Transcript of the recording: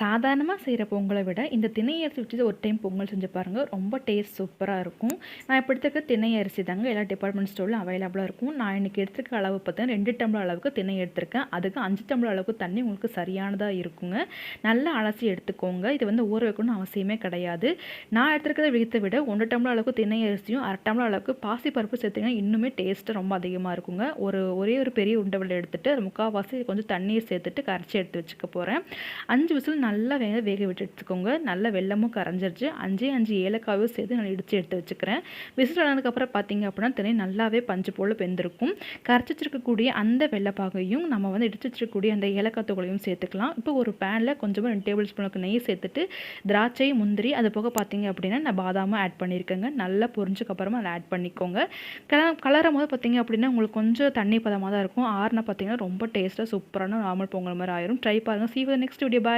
சாதாரணமாக செய்கிற பொங்கலை விட இந்த திணை அரிசி வச்சு ஒரு டைம் பொங்கல் செஞ்சு பாருங்கள் ரொம்ப டேஸ்ட் சூப்பராக இருக்கும். நான் இப்போ எடுத்துருக்க திணை அரிசி தாங்க எல்லா டிபார்ட்மெண்ட் ஸ்டோரில் அவைலபிளாக இருக்கும். நான் இன்றைக்கி எடுத்துருக்க அளவு பார்த்தீங்கன்னா ரெண்டு டம்ளர் அளவுக்கு திணை எடுத்திருக்கேன். அதுக்கு அஞ்சு டம்ளர் அளவுக்கு தண்ணி உங்களுக்கு சரியானதாக இருக்குங்க. நல்லா அலசி எடுத்துக்கோங்க. இது வந்து ஊற வைக்கணும்னு அவசியமே கிடையாது. நான் எடுத்துருக்கிறத விகித்தை விட ஒன்று டம்ளர் அளவுக்கு திணை அரிசியும் அரை டம்ளர் அளவுக்கு பாசி பருப்பு சேர்த்திங்கன்னா இன்னுமே டேஸ்ட்டு ரொம்ப அதிகமாக இருக்குங்க. ஒரு ஒரே ஒரு பெரிய உண்டவில் எடுத்துகிட்டு அது முக்கால்வாசி கொஞ்சம் தண்ணீர் சேர்த்துட்டு கரைச்சி எடுத்து வச்சுக்க போகிறேன் அஞ்சு விசில் நல்லா வேக வேக விட்டு எடுத்துக்கோங்க நல்ல வெள்ளமும் கரைஞ்சிருச்சு. அஞ்சே அஞ்சு ஏலக்காயும் சேர்த்து நான் இடித்து எடுத்து வச்சுக்கிறேன். விசில் ஆனதுக்கப்புறம் பார்த்தீங்க அப்படின்னா திணை நல்லாவே பஞ்சு போல் பெந்திருக்கும் கரைச்சி வச்சிருக்கக்கூடிய அந்த வெள்ளைப்பாகையும் நம்ம வந்து இடித்து வச்சிருக்கக்கூடிய அந்த ஏலக்காய் துகளையும் சேர்த்துக்கலாம். இப்போ ஒரு பேனில் கொஞ்சமாக ரெண்டு டேபிள் ஸ்பூனுக்கு நெய் சேர்த்துட்டு திராட்சை முந்திரி அது போக பார்த்தீங்க அப்படின்னா நான் பாதாமும் ஆட் பண்ணியிருக்கேங்க. நல்லா பொரிஞ்சக்கப்புறமா அதை ஆட் பண்ணிக்கோங்க. கலரும் போது பார்த்தீங்க அப்படின்னா உங்களுக்கு கொஞ்சம் தண்ணி பதமாக தான் இருக்கும். ஆறுனா பார்த்தீங்கன்னா ரொம்ப டேஸ்ட்டாக சூப்பரான நார்மல் பொங்கல் மாதிரி ஆயிரும். ட்ரை பாருங்கள் சீ நெக்ஸ்ட் வீடியோ பாய்